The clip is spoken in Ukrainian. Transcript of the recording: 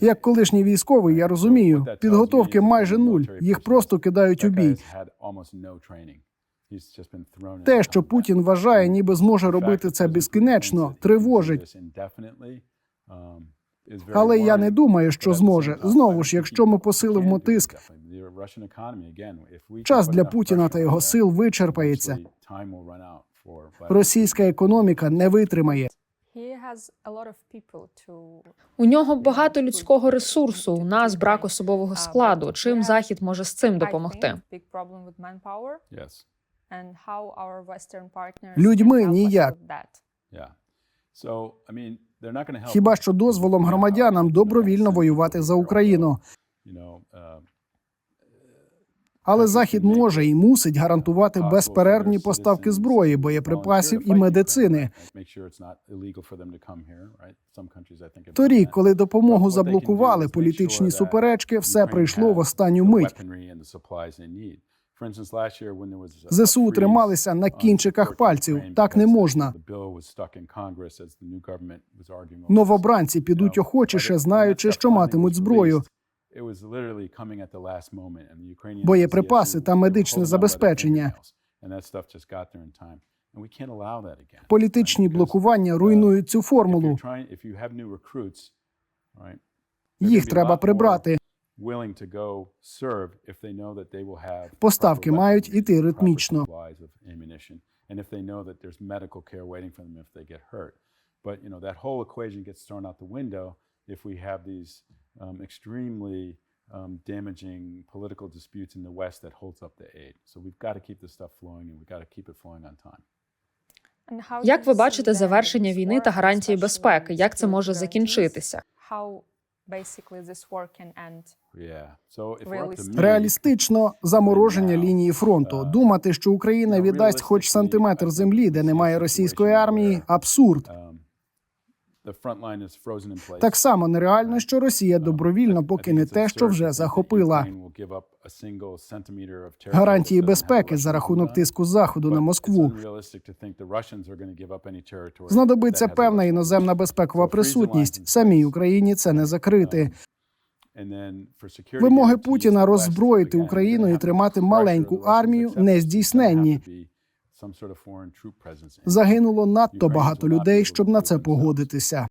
Як колишній військовий, я розумію, підготовки майже нуль. Їх просто кидають у бій. Те, що Путін вважає, ніби зможе робити це безкінечно, тривожить. Але я не думаю, що зможе. Знову ж, якщо ми посилимо тиск, час для Путіна та його сил вичерпається. Російська економіка не витримає. У нього багато людського ресурсу. У нас брак особового складу. Чим захід може з цим допомогти? Людьми ніяк. Хіба що дозволом громадянам добровільно воювати за Україну. Але Захід може і мусить гарантувати безперервні поставки зброї, боєприпасів і медицини. Торік, коли допомогу заблокували політичні суперечки, все прийшло в останню мить. ЗСУ трималися на кінчиках пальців. Так не можна. Новобранці підуть охочіше, знаючи, що матимуть зброю. Боєприпаси та медичне забезпечення. Політичні блокування руйнують цю формулу. Їх треба прибрати. Поставки мають іти ритмічно. But you know that whole equation gets thrown out the window if we have these um, extremely um, damaging political disputes in the West that holds up the aid. So we've got to keep this stuff flowing, and we've got to keep it flowing on time. Як ви бачите завершення війни та гарантії безпеки? Як це може закінчитися? Реалістично замороження лінії фронту. Думати, що Україна віддасть хоч сантиметр землі, де немає російської армії, абсурд. Так само нереально, що Росія добровільно покине те, що вже захопила. Гарантії безпеки за рахунок тиску заходу на Москву. Знадобиться певна іноземна безпекова присутність. Самій Україні це не закрити. Вимоги Путіна роззброїти Україну і тримати маленьку армію не здійсненні. Загинуло надто багато людей, щоб на це погодитися.